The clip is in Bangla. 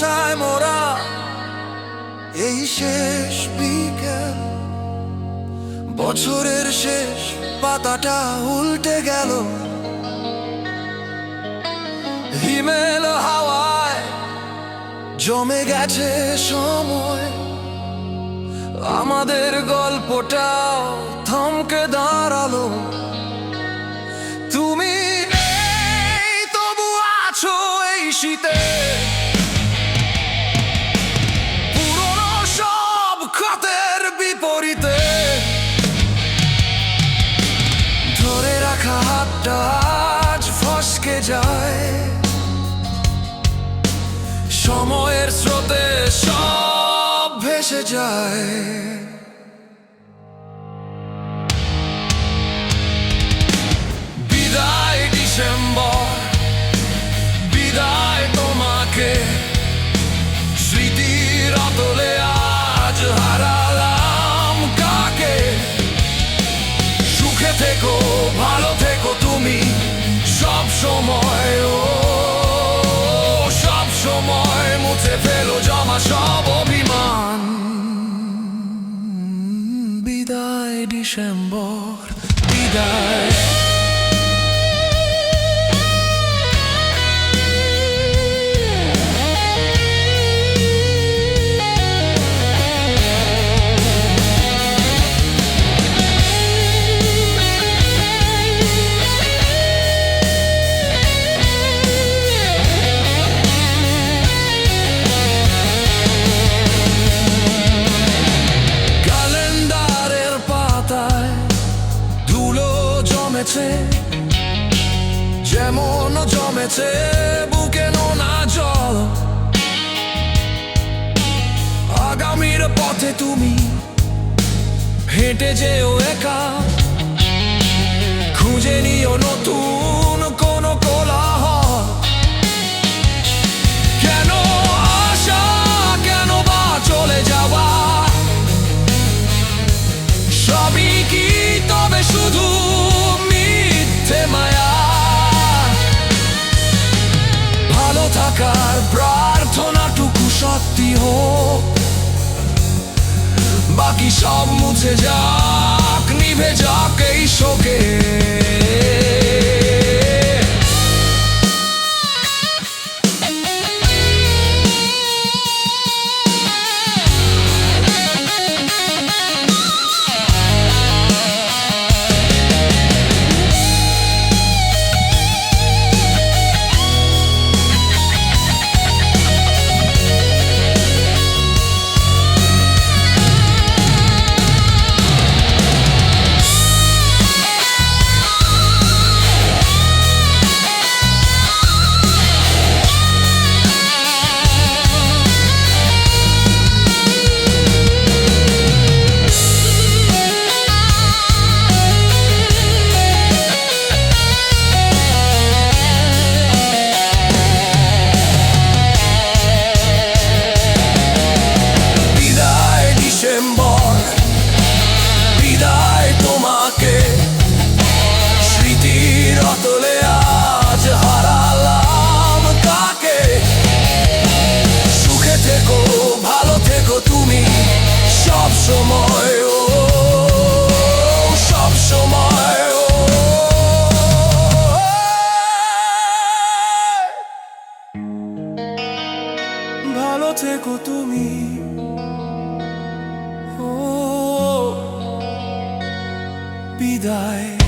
আশায় মোরা। এই শেষ বিকেল, বছরের শেষ পাতাটা উল্টে গেল। হিমেল হাওয়ায় জমে গেছে সময়। আমাদের গল্পটাও থম যায়। সময়ের স্রোতে সব ভেসে যায়। সময় ও সব সময় মুছে ফেলো জমা সব অভিমান। বিদায় ডিসেম্বর বিদায়। জমেছে যেমন জমেছে বুকে নোনা জল। আগামীর পথে তুমি হেঁটে যেও একা থাকার প্রার্থনাটুকু সত্যি হোক। বাকি সব মুছে যাক নিভে যাক এই শোকে। থেকো তুমি। ও। বিদায়।